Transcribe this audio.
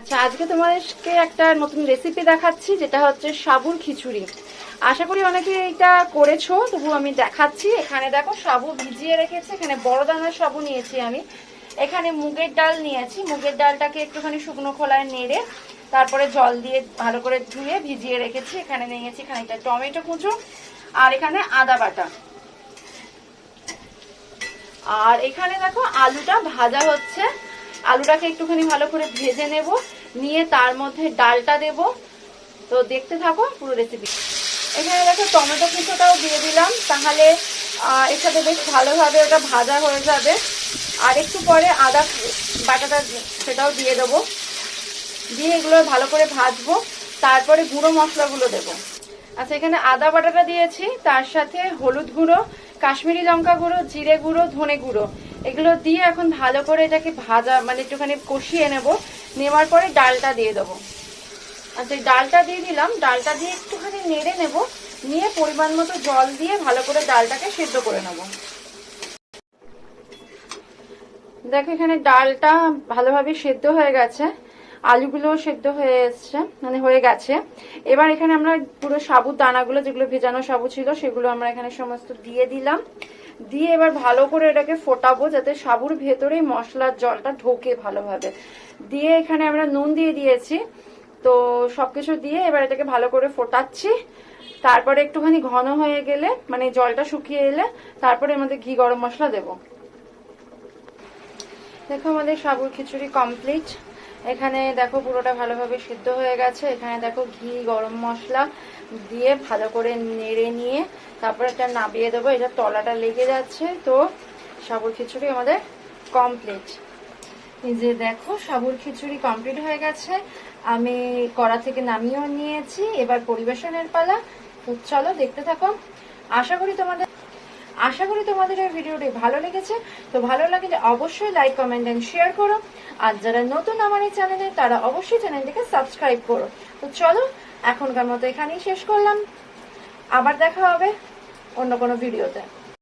আচ্ছা আজকে তোমাদেরকে একটা নতুন রেসিপি দেখাচ্ছি, যেটা হচ্ছে সাবুর খিচুড়ি। আশা করি অনেকে এটা করেছ তবু আমি দেখাচ্ছি। এখানে দেখো, সাবু ভিজিয়ে রেখেছি, এখানে বড় দানার সাবু নিয়েছি আমি। এখানে মুগের ডাল নিয়েছি, মুগের ডালটাকে একটুখানি শুকনো খোলায় নেড়ে, তারপরে জল দিয়ে ভালো করে ধুয়ে ভিজিয়ে রেখেছি। এখানে নিয়েছি খানিকটা টমেটো কুচো আর এখানে আদা বাটা। আর এখানে দেখো, আলুটা ভাজা হচ্ছে। আলুটাকে একটুখানি ভালো করে ভেজে নেব। নিয়ে তার মধ্যে ডালটা দেব। তো দেখতে থাকো পুরো রেসিপি এখানে দেখো টমেটো কিছুটাও দিয়ে দিলাম। তাহলে এর সাথে বেশ ভালোভাবে ওটা ভাজা হয়ে যাবে। আর একটু পরে আদা বাটাটা সেটাও দিয়ে দেবো। দিয়ে এগুলো ভালো করে ভাজবো। তারপরে গুঁড়ো মশলাগুলো দেবো। আচ্ছা এখানে আদা বাটাটা দিয়েছি। তার সাথে হলুদ গুঁড়ো, কাশ্মীরি লঙ্কা গুঁড়ো, জিরে গুঁড়ো, ধনে গুঁড়ো। এগুলো দিয়ে এখন ভালো করে এটাকে ভাজা মানে একটুখানি কষিয়ে নেব। নেওয়ার পরে ডালটা দিয়ে দেবো। আচ্ছা ডালটা দিয়ে দিলাম। ডালটা দিয়ে একটুখানি নেড়ে নেব। নিয়ে পরিমাণ মতো জল দিয়ে ভালো করে ডালটাকে সেদ্ধ করে নেব। দেখো এখানে ডালটা ভালোভাবে সেদ্ধ হয়ে গেছে। আলুগুলোও সেদ্ধ হয়ে এসছে মানে হয়ে গেছে। এবার এখানে আমরা পুরো সাবুর দানাগুলো যেগুলো ভেজানো সাবু ছিল, সেগুলো আমরা এখানে সমস্ত দিয়ে দিলাম। দিয়ে এবার ভালো করে এটাকে ফোটাবো যাতে সাবুর ভেতরেই মশলার জলটা ঢোকে ভালোভাবে। দিয়ে এখানে আমরা নুন দিয়ে দিয়েছি। তো সবকিছু দিয়ে এবার এটাকে ভালো করে ফোটাচ্ছি। তারপরে একটুখানি ঘন হয়ে গেলে মানে জলটা শুকিয়ে এলে, তারপরে আমাদের ঘি গরম মশলা দেবো। দেখো আমাদের সাবুর খিচুড়ি কমপ্লিট এখানে দেখো পুরোটা ভালোভাবে সিদ্ধ হয়ে গেছে। এখানে দেখো ঘি, গরম মশলা দিয়ে ভালো করে নেড়ে নিয়ে তারপর এটা নাবিয়ে দেবো। এটা তলাটা লেগে যাচ্ছে, তো সাবুর খিচুড়ি আমাদের কমপ্লিট এই যে দেখো, সাবুর খিচুড়ি কমপ্লিট হয়ে গেছে। আমি কড়া থেকে নামিয়েও নিয়েছি। এবার পরিবেশনের পালা। তো চলো দেখতে থাকো। আশা করি তোমাদের আশা করি তোমাদের এই ভিডিওটি ভালো লেগেছে। তো ভালো লাগলে অবশ্যই লাইক কমেন্ট এন্ড শেয়ার করো। আর যারা নতুন আমার এই চ্যানেলে তারা অবশ্যই চ্যানেলটিকে সাবস্ক্রাইব করো। তো চলো, এখনকার মতো এখানেই শেষ করলাম। আবার দেখা হবে অন্য কোনো ভিডিওতে